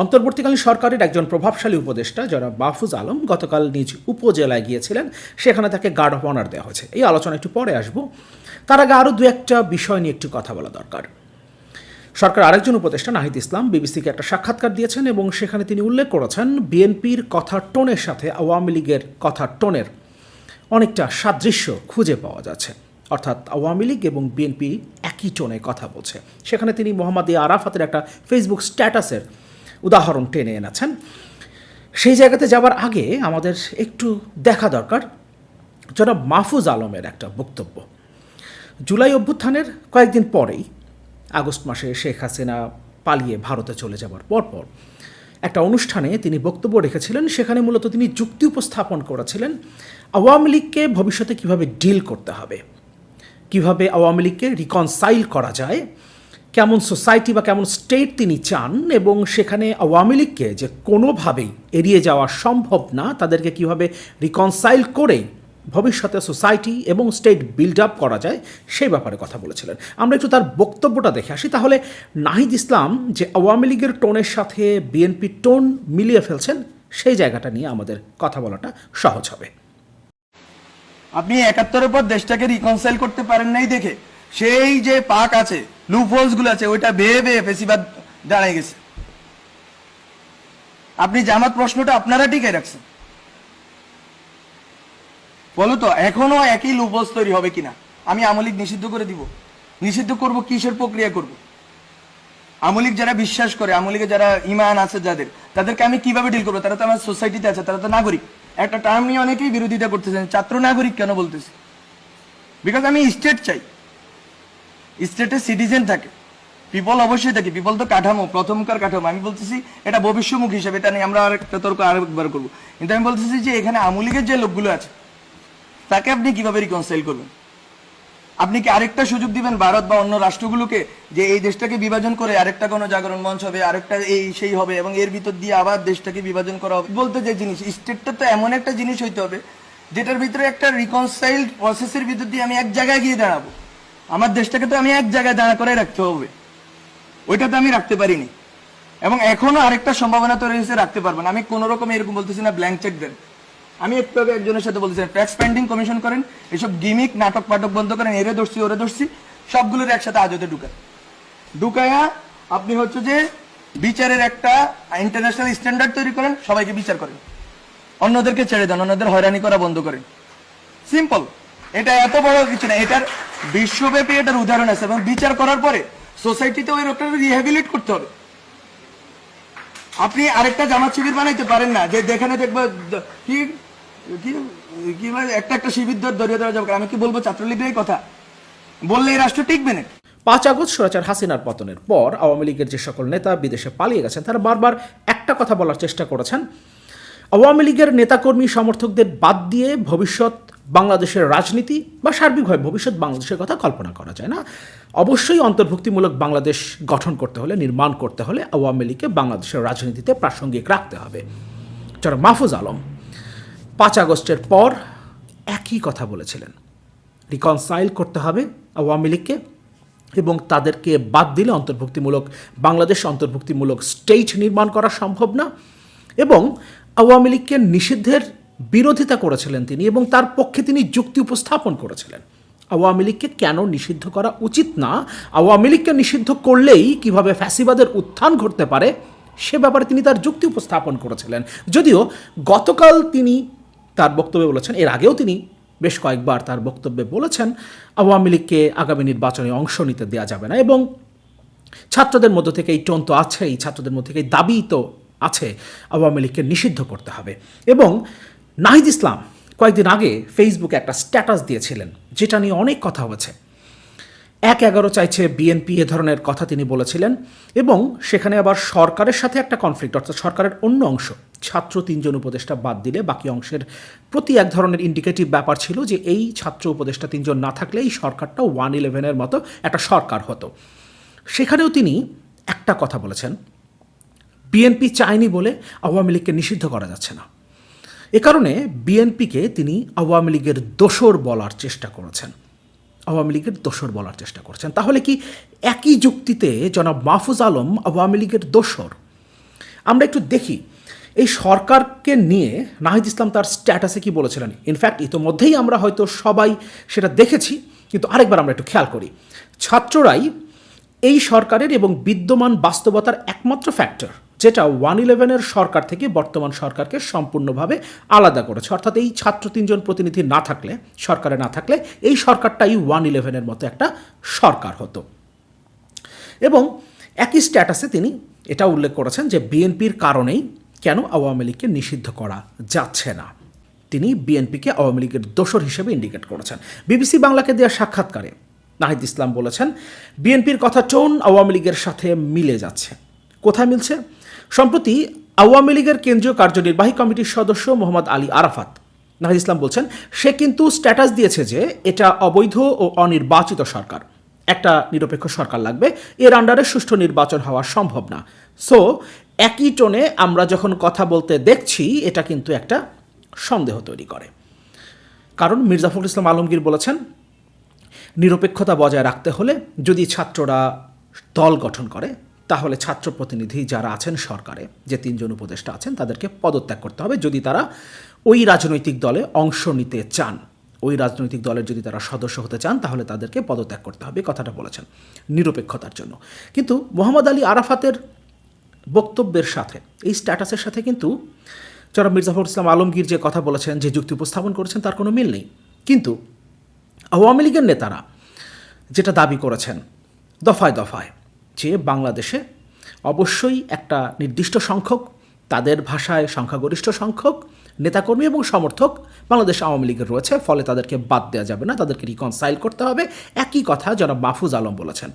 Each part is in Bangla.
অন্তর্বর্তীকালীন সরকারের একজন প্রভাবশালী উপদেষ্টা যারা বাফুজ আলম, গতকাল নিজ উপজেলায় গিয়েছিলেন। সেখানে তাকে গার্ড অফ অনার দেওয়া হয়েছে। এই আলোচনা একটু পরে আসব। তার আগে আরও দু একটা বিষয় নিয়ে একটু কথা বলা দরকার। সরকার আরেকজন উপদেষ্টা, নাহিদ ইসলাম, বিবিসিকে একটা সাক্ষাৎকার দিয়েছেন এবং সেখানে তিনি উল্লেখ করেছেন, বিএনপির কথা টোনের সাথে আওয়ামী লীগের কথা টোনের অনেকটা সাদৃশ্য খুঁজে পাওয়া যাচ্ছে। অর্থাৎ আওয়ামী লীগ এবং বিএনপি একই টোনে কথা বলছে। সেখানে তিনি মোহাম্মদ আরাফাতের একটা ফেসবুক স্ট্যাটাসের উদাহরণ টেনে এনেছেন। সেই জায়গাতে যাওয়ার আগে আমাদের একটু দেখা দরকার। জনাব মাহফুজ আলমের একটা বক্তব্য। জুলাই অভ্যুত্থানের কয়েকদিন পরেই আগস্ট মাসে শেখ হাসিনা পালিয়ে ভারতে চলে যাবার পরপর একটা অনুষ্ঠানে তিনি বক্তব্য রেখেছিলেন। সেখানে মূলত তিনি যুক্তি উপস্থাপন করেছিলেন আওয়ামী লীগকে ভবিষ্যতে কীভাবে ডিল করতে হবে, কীভাবে আওয়ামী লীগকে রিকনসাইল করা যায় কেমন সোসাইটি বা কেমন স্টেট তিনি চান এবং সেখানে আওয়ামী লীগকে যে কোনোভাবেই এড়িয়ে যাওয়া সম্ভব না, তাদেরকে কীভাবে রিকনসাইল করে ভবিষ্যতে সোসাইটি এবং স্টেট বিল্ড আপ করা যায়, সেই ব্যাপারে কথা বলেছিলেন। আমরা একটু তার বক্তব্যটা দেখে আসি। তাহলে নাহিদ ইসলাম যে আওয়ামী লীগের টোনের সাথে বিএনপির টোন মিলিয়ে ফেলছেন, সেই জায়গাটা নিয়ে আমাদের কথা বলাটা সহজ হবে। আপনি একাত্তরের পর দেশটাকে রিকনসাইল করতে পারেন নাই দেখে। সেই যে পাক আছে লুপহোলসগুলো আছে, ওইটা বেয়ে বেয়ে ফেসিবাদ দাঁড়ায় গেছে। আপনি জামাত প্রশ্নটা আপনারা টিকে রাখছেন। বলো তো, এখনও একই লুপহোলস তৈরি হবে কিনা? আমি আমলিক নিষিদ্ধ করে দিব। নিষিদ্ধ করব, কিসের প্রক্রিয়া করব? আমলিক যারা বিশ্বাস করে আমলিকে যারা ইমান আছে যাদের, তাদেরকে আমি কীভাবে ডিল করব? তারা তো আমার সোসাইটিতে আছে, তারা তো নাগরিক। একটা টার্ম নিয়ে অনেকেই বিরোধিতা করতেছেন, ছাত্র নাগরিক কেন বলতেছে? বিকজ আমি স্টেট চাই। স্টেটে সিটিজেন থাকে। পিপল অবশ্যই থাকে। পিপল তো কাঠামো, প্রথমকার কাঠামো। আমি বলতেছি, এটা ভবিষ্যমুখী হিসাবে। এটা নিয়ে আমরা আরেকটা তর্ক আরেকবার করব। কিন্তু আমি বলতেছি যে, এখানে আমলিগের যে লোকগুলো আছে, তাকে আপনি কীভাবে রিকনসাইল করবেন? আপনি কি আরেকটা সুযোগ দিবেন ভারত বা অন্য রাষ্ট্রগুলোকে, যে এই দেশটাকে বিভাজন করে আরেকটা কোনো জাগরণ মঞ্চ হবে, আরেকটা এই সেই হবে, এবং এর ভিতর দিয়ে আবার দেশটাকে বিভাজন করা হবে? বলতে যে জিনিস, স্টেটটা তো এমন একটা জিনিস হইতে হবে, যেটার ভিতরে একটা রিকনসাইল্ড প্রসেসের ভিতর দিয়ে আমি এক জায়গায় গিয়ে দাঁড়াবো। আমার দেশটাকে তো আমি এক জায়গায় দাঁড়া করে রাখতে হবে। ওইটা তো আমি রাখতে পারিনি। এবং এখনও আরেকটা সম্ভাবনা তো রয়েছে রাখতে পারব না। আমি কোন রকম এরকম বলতেছি না ব্ল্যাঙ্ক চেক দেন। আমি একটু আগে একজনের সাথে বলতেছি ট্যাক্স পেন্ডিং কমিশন করেন, এসব গিমিক নাটক পাটক বন্ধ করেন, এরে ধরছি, ওরে ধরছি, সবগুলোর একসাথে আজতে ঢুকান। ঢুকায়া আপনি হচ্ছে যে বিচারের একটা ইন্টারন্যাশনাল স্ট্যান্ডার্ড তৈরি করেন, সবাইকে বিচার করেন। অন্যদেরকে ছেড়ে দেন, অন্যদের হয়রানি করা বন্ধ করেন। সিম্পল এটা এত বড় কিছু না এটার বিশ্বব্যাপী এটার উদাহরণ আছে এবং বিচার করার পরে সোসাইটিতে ওই লোকটা রিহ্যাবিলিট করতে হবে। আপনি আরেকটা জামাত শিবির বানাইতে পারেন না যে যেখানে দেখব কি কি বলে, একটা একটা শিবির ধর দরিয়ে দেওয়া যাবে আমি কি বলব ছাত্রলীগের কথা? বললে এই রাষ্ট্র টিকবে না পাঁচ আগস্ট সরাচার হাসিনার পতনের পর আওয়ামী লীগের যে সকল নেতা বিদেশে পালিয়ে গেছেন তারা বারবার একটা কথা বলার চেষ্টা করেছেন। আওয়ামী লীগের নেতাকর্মী সমর্থকদের বাদ দিয়ে ভবিষ্যৎ বাংলাদেশের রাজনীতি বা সার্বিকভাবে ভবিষ্যৎ বাংলাদেশের কথা কল্পনা করা যায় না। অবশ্যই অন্তর্ভুক্তিমূলক বাংলাদেশ গঠন করতে হলে, নির্মাণ করতে হলে আওয়ামী লীগকে বাংলাদেশের রাজনীতিতে প্রাসঙ্গিক রাখতে হবে। যারা মাহফুজ আলম, পাঁচ আগস্টের পর একই কথা বলেছিলেন। রিকনসাইল করতে হবে আওয়ামী লীগকে এবং তাদেরকে বাদ দিলে অন্তর্ভুক্তিমূলক, বাংলাদেশ অন্তর্ভুক্তিমূলক স্টেট নির্মাণ করা সম্ভব না। এবং আওয়ামী লীগকে নিষিদ্ধের বিরোধিতা করেছিলেন তিনি এবং তার পক্ষে তিনি যুক্তি উপস্থাপন করেছিলেন। আওয়ামী লীগকে কেন নিষিদ্ধ করা উচিত না? আওয়ামী লীগকে নিষিদ্ধ করলেই কীভাবে ফ্যাসিবাদের উত্থান ঘটতে পারে? সে ব্যাপারে তিনি তার যুক্তি উপস্থাপন করেছিলেন। যদিও গতকাল তিনি তার বক্তব্যে বলেছেন, এর আগেও তিনি বেশ কয়েকবার তার বক্তব্যে বলেছেন, আওয়ামী লীগকে আগামী নির্বাচনে অংশ নিতে দেওয়া যাবে না এবং ছাত্রদের মধ্য থেকে এই টোন তো আছেই, ছাত্রদের মধ্যে থেকে দাবি তো আছে, আওয়ামী লীগকে নিষিদ্ধ করতে হবে। এবং নাহিদ ইসলাম কয়েকদিন আগে ফেসবুকে একটা স্ট্যাটাস দিয়েছিলেন, যেটা নিয়ে অনেক কথা হয়েছে। এক এগারো চাইছে বিএনপি এ ধরনের কথা তিনি বলেছিলেন এবং সেখানে আবার সরকারের সাথে একটা কনফ্লিক্ট অর্থাৎ সরকারের অন্য অংশ। ছাত্র তিনজন উপদেষ্টা বাদ দিলে বাকি অংশের প্রতি এক ধরনের ইন্ডিকেটিভ ব্যাপার ছিল যে এই ছাত্র উপদেষ্টা তিনজন না থাকলে এই সরকারটা ওয়ান ইলেভেনের মতো একটা সরকার হতো। সেখানেও তিনি একটা কথা বলেছেন বিএনপি চায়নি বলে আওয়ামী লীগকে নিষিদ্ধ করা যাচ্ছে না। এ কারণে বিএনপিকে তিনি আওয়ামী লীগের দোসর বলার চেষ্টা করেছেন। আওয়ামী লীগের দোসর বলার চেষ্টা করছেন। তাহলে কি একই যুক্তিতে জনাব মাহফুজ আলম আওয়ামী লীগের দোসর আমরা একটু দেখি। এই সরকারকে নিয়ে নাহিদ ইসলাম তার স্ট্যাটাসে কি বলেছিলেন? ইনফ্যাক্ট ইতোমধ্যেই আমরা হয়তো সবাই সেটা দেখেছি, কিন্তু আরেকবার আমরা একটু খেয়াল করি। ছাত্ররাই এই সরকারের এবং বিদ্যমান বাস্তবতার একমাত্র ফ্যাক্টর যেটা ওয়ান ইলেভেনের সরকার থেকে বর্তমান সরকারকে সম্পূর্ণভাবে আলাদা করেছে। অর্থাৎ এই ছাত্র তিনজন প্রতিনিধি না থাকলে, সরকারে না থাকলে এই সরকারটাই ওয়ান ইলেভেনের মতো একটা সরকার হতো। এবং একই স্ট্যাটাসে তিনি এটা উল্লেখ করেছেন যে বিএনপির কারণেই কেন আওয়ামী লীগকে নিষিদ্ধ করা যাচ্ছে না। তিনি বিএনপিকে আওয়ামী লীগের দোসর হিসেবে ইন্ডিকেট করেছেন। বিবিসি বাংলাকে দেওয়া সাক্ষাৎকারে নাহিদ ইসলাম বলেছেন, বিএনপির কথা টোন আওয়ামী লীগের সাথে মিলে যাচ্ছে। কোথায় মিলছে? সম্প্রতি আওয়ামী লীগের কেন্দ্রীয় কার্যনির্বাহী কমিটির সদস্য মোহাম্মদ আলী আরাফাত। নাহিদ ইসলাম বলছেন, সে কিন্তু স্ট্যাটাস দিয়েছে যে এটা অবৈধ ও অনির্বাচিত সরকার। একটা নিরপেক্ষ সরকার লাগবে, এর আন্ডারে সুষ্ঠু নির্বাচন হওয়া সম্ভব না। সো একই টোনে আমরা যখন কথা বলতে দেখছি, এটা কিন্তু একটা সন্দেহ তৈরি করে। কারণ মির্জাফরুল ইসলাম আলমগীর বলেছেন, নিরপেক্ষতা বজায় রাখতে হলে যদি ছাত্ররা দল গঠন করে তাহলে ছাত্র প্রতিনিধি যারা আছেন সরকারে, যে তিনজন উপদেষ্টা আছেন, তাদেরকে পদত্যাগ করতে হবে। যদি তারা ওই রাজনৈতিক দলে অংশ নিতে চান, ওই রাজনৈতিক দলের যদি তারা সদস্য হতে চান, তাহলে তাদেরকে পদত্যাগ করতে হবে কথাটা বলেছেন নিরপেক্ষতার জন্য। কিন্তু মোহাম্মদ আলী আরাফাতের বক্তব্যের সাথে, এই স্ট্যাটাসের সাথে কিন্তু জনাব মির্জাফর ইসলাম আলমগীর যে কথা বলেছেন, যে যুক্তি উপস্থাপন করেছেন, তার কোনো মিল নেই। কিন্তু আওয়ামী লীগের নেতারা যেটা দাবি করেছেন, দফায় দফায় যে বাংলাদেশে অবশ্যই একটা নির্দিষ্ট সংখ্যক, তাদের ভাষায় সংখ্যাগরিষ্ঠ সংখ্যক, নেতাকর্মী এবং সমর্থক বাংলাদেশ আওয়ামী লীগের রয়েছে, ফলে তাদেরকে বাদ দেওয়া যাবে না, তাদেরকে রিকনসাইল করতে হবে। একই কথা জনাব মাহফুজ আলম বলেছেন।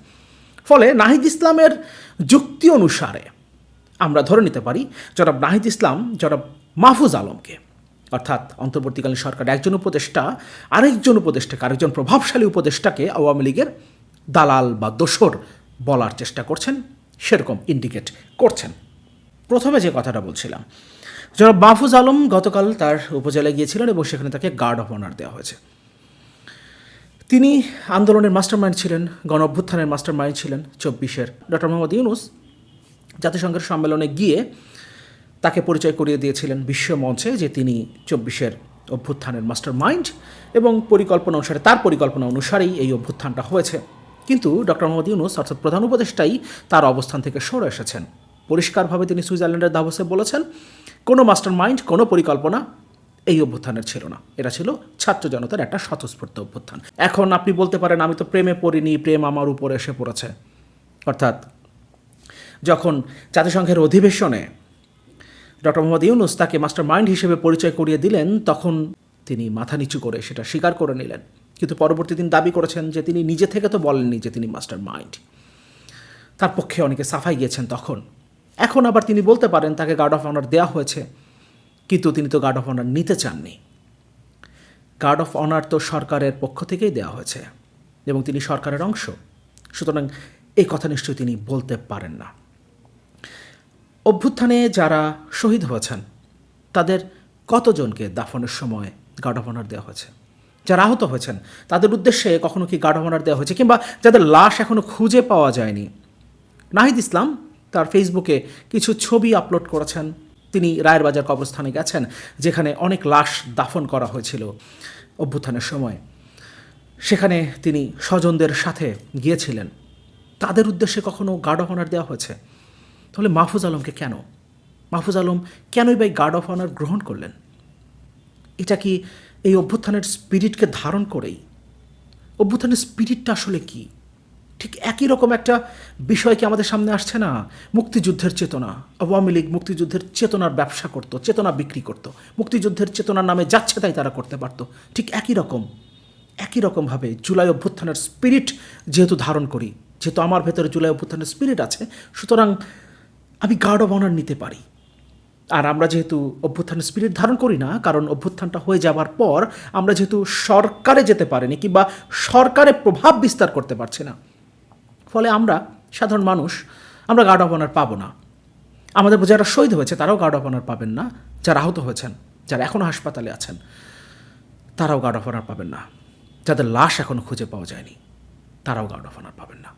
ফলে নাহিদ ইসলামের যুক্তি অনুসারে আমরা ধরে নিতে পারি, জনাব নাহিদ ইসলাম, জনাব মাহফুজ আলমকে, অর্থাৎ অন্তর্বর্তীকালীন সরকার একজন উপদেষ্টা, আরেকজন উপদেষ্টাকে, আরেকজন প্রভাবশালী উপদেষ্টাকে আওয়ামী লীগের দালাল বা দোসর বলার চেষ্টা করছেন, সেরকম ইন্ডিকেট করছেন। প্রথমে যে কথাটা বলছিলাম, জনাব মাহফুজ আলম গতকাল তার উপজেলায় গিয়েছিলেন এবং সেখানে তাকে গার্ড অফ অনার দেওয়া হয়েছে। তিনি আন্দোলনের মাস্টারমাইন্ড ছিলেন গণ অভ্যুত্থানের মাস্টারমাইন্ড ছিলেন চব্বিশের। ডক্টর মোহাম্মদ ইউনুস জাতিসংঘের সম্মেলনে গিয়ে তাকে পরিচয় করিয়ে দিয়েছিলেন বিশ্ব মঞ্চে যে তিনি চব্বিশের অভ্যুত্থানের মাস্টার মাইন্ড এবং পরিকল্পনা অনুসারে, তার পরিকল্পনা অনুসারেই এই অভ্যুত্থানটা হয়েছে। কিন্তু ডক্টর মোহাম্মদ ইউনুস, অর্থাৎ প্রধান উপদেষ্টাই তার অবস্থান থেকে সরে এসেছেন। পরিষ্কারভাবে তিনি সুইজারল্যান্ডের দাভোসে বলেছেন, কোনো মাস্টার মাইন্ড কোনো পরিকল্পনা এই অভ্যুত্থানের ছিল না। এটা ছিল ছাত্র জনতার একটা স্বতঃস্ফূর্ত অভ্যুত্থান। এখন আপনি বলতে পারেন, আমি তো প্রেমে পড়িনি, প্রেম আমার উপর এসে পড়েছে। অর্থাৎ যখন জাতিসংঘের অধিবেশনে ডক্টর মোহাম্মদ ইউনুস তাকে মাস্টার মাইন্ড হিসেবে পরিচয় করিয়ে দিলেন, তখন তিনি মাথা নিচু করে সেটা স্বীকার করে নিলেন। কিন্তু পরবর্তী দিন দাবি করেছেন যে তিনি নিজে থেকে তো বলেননি যে তিনি মাস্টার মাইন্ড। তার পক্ষে অনেকে সাফাই গিয়েছেন তখন। এখন আবার তিনি বলতে পারেন, তাকে গার্ড অফ অনার দেওয়া হয়েছে, কিন্তু তিনি তো গার্ড অফ অনার নিতে চাননি। গার্ড অফ অনার তো সরকারের পক্ষ থেকেই দেওয়া হয়েছে এবং তিনি সরকারের অংশ। সুতরাং এই কথা নিশ্চয়ই তিনি বলতে পারেন না। অভ্যুত্থানে যারা শহীদ হয়েছেন, তাদের কতজনকে দাফনের সময় গার্ড অফ অনার দেওয়া হয়েছে? যারা আহত হয়েছেন, তাদের উদ্দেশ্যে কখনো কি গার্ড অনার দেওয়া হয়েছে কিংবা যাদের লাশ এখনও খুঁজে পাওয়া যায়নি? নাহিদ ইসলাম তার ফেসবুকে কিছু ছবি আপলোড করেছেন। তিনি রায়ের বাজার কবরস্থানে গেছেন, যেখানে অনেক লাশ দাফন করা হয়েছিল অভ্যুত্থানের সময়। সেখানে তিনি স্বজনদের সাথে গিয়েছিলেন। তাদের উদ্দেশ্যে কখনো গার্ড অফ অনার দেওয়া হয়েছে? তাহলে মাহফুজ আলমকে কেন? মাহফুজ আলম কেনই বা গার্ড অফ অনার গ্রহণ করলেন? এটা কি এই অভ্যুত্থানের স্পিরিটকে ধারণ করেই। অভ্যুত্থানের স্পিরিটটা আসলে কি? ঠিক একই রকম একটা বিষয় কি আমাদের সামনে আসছে না? মুক্তিযুদ্ধের চেতনা। আওয়ামী লীগ মুক্তিযুদ্ধের চেতনার ব্যবসা করত, চেতনা বিক্রি করত। মুক্তিযুদ্ধের চেতনার নামে যাচ্ছে তাই তারা করতে পারত। ঠিক একই রকম, একই রকমভাবে জুলাই অভ্যুত্থানের স্পিরিট যেহেতু ধারণ করি, যেহেতু আমার ভেতরে জুলাই অভ্যুত্থানের স্পিরিট আছে, সুতরাং আমি গার্ড অফ অনার নিতে পারি। আর আমরা যেহেতু অভ্যুত্থানের স্পিরিট ধারণ করি না, কারণ অভ্যুত্থানটা হয়ে যাবার পর আমরা যেহেতু সরকারে যেতে পারিনি কিংবা সরকারে প্রভাব বিস্তার করতে পারছি না। ফলে আমরা সাধারণ মানুষ, আমরা গার্ড অফ অনার পাবো না। আমাদের যারা শহীদ হয়েছে, তারাও গার্ড অফ অনার পাবেন না। যারা আহত হয়েছেন, যারা এখনও হাসপাতালে আছেন, তারাও গার্ড অফ অনার পাবেন না। যাদের লাশ এখনও খুঁজে পাওয়া যায়নি, তারাও গার্ড অফ অনার পাবেন না।